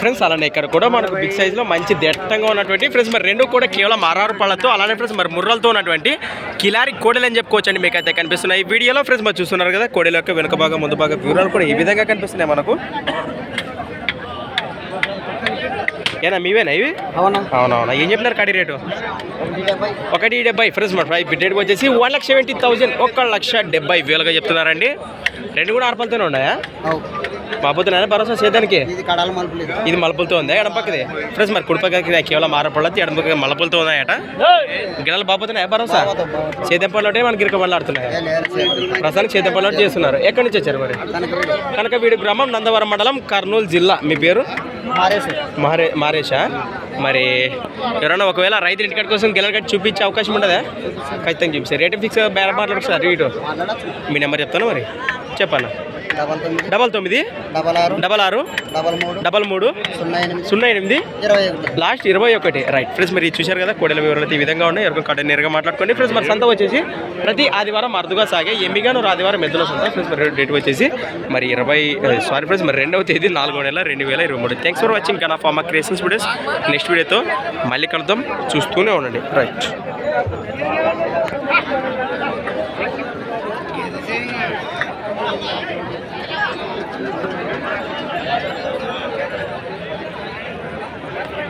Friends అలానే ఇక్కడ కూడా మనకు బిగ్ సైజ్లో మంచి దట్టంగా ఉన్నటువంటి ఫ్రెండ్స్ మరి రెండు కూడా కేవలం అరారు పళ్ళతో అలానే ఫ్రెండ్స్ మరి ముర్రలతో ఉన్నటువంటి కిలారి కోడలు అని చెప్పుకోవచ్చు అండి మీకు అయితే కనిపిస్తున్నాయి. ఈ వీడియోలో ఫ్రెండ్స్ మరి చూస్తున్నారు కదా కోడల యొక్క వెనుక భాగం ముందు భాగం వివరాలు కూడా ఈ విధంగా కనిపిస్తున్నాయి మనకు. ఏనా మీవేనా ఇవి? అవునా? అవునవునా. ఏం చెప్పినారు కడి రేటు? ఒకటి డెబ్బై ఫ్రెండ్స్ మన ప్రైస్ రేట్ వచ్చేసి వన్ లక్ష సెవెంటీ థౌసండ్ ఒక లక్ష డెబ్బై వేలుగా చెప్తున్నారండి. రెండు కూడా ఆర్పలతోనే ఉన్నాయా? బాబోతున్నాయా భరోసా సేదానికి ఇది కడాల మలుపులు ఇది. ఇది మలుపులతో ఉందా ఎడం పక్కది? ఫ్రెండ్స్ మరి కుడి పక్కకి కేవలం ఆరపళ్ళది ఎడం పక్కకి మలుపులతో ఉన్నాయట. గిన్నెలు బాబోతున్నాయా భరోసా? సేదెంపల్లోటే మనకి గిరకబళ్ళు ఆడుతున్నాయి. ఏ లేరు సేపు. ప్రస్తుతానికి చేతపల్లి చేస్తున్నారు. ఎక్కడి నుంచి వచ్చారు మరి? తనకి రేటు. కనకవీడు గ్రామం నందవరం మండలం కర్నూలు జిల్లా. మీ పేరు? మారే మారేషా మరి ఎవరైనా ఒకవేళ రైతులు ఇంటికాడ కోసం గిల్లర్ కట్టి చూపించే అవకాశం ఉండదా? ఖచ్చితంగా చూపిస్తారు. రేటు ఫిక్స్ బేర మాట్లాడు సార్ మీ నెంబర్ చెప్తాను మరి? చెప్పన్న డబల్ తొమ్మిది. డబల్ ఆరు. డబల్ ఆరు. డబల్ మూడు. డబల్ మూడు. సున్నా ఎనిమిది. సున్నా ఎనిమిది. ఇరవై లాస్ట్ ఇరవై ఒకటి. రైట్ ఫ్రెండ్స్ మీరు చూశారు కదా? కోడల వివరాలు ఈ విధంగా ఉన్నాయి. ఎవరికి కట్ట నేరుగా మాట్లాడుకోండి. ఫ్రెండ్స్ మరి సంత వచ్చేసి ప్రతి ఆదివారం అరుదుగా సాగే ఎమ్మిగాను ఆదివారం మెదలో సంత. ఫ్రెండ్స్ మరి డేట్ వచ్చేసి మరి ఇరవై eh, సారీ ఫ్రెండ్స్ మరి రెండవ తేదీ నాలుగో నెల రెండు వేల ఇరవై మూడు. థ్యాంక్స్ ఫర్ వాచింగ్ కనా ఫార్మా క్రియేషన్స్ వీడియోస్ నెక్స్ట్ వీడియోతో మళ్ళీ కలుద్దాం. చూస్తూనే ఉండండి. Right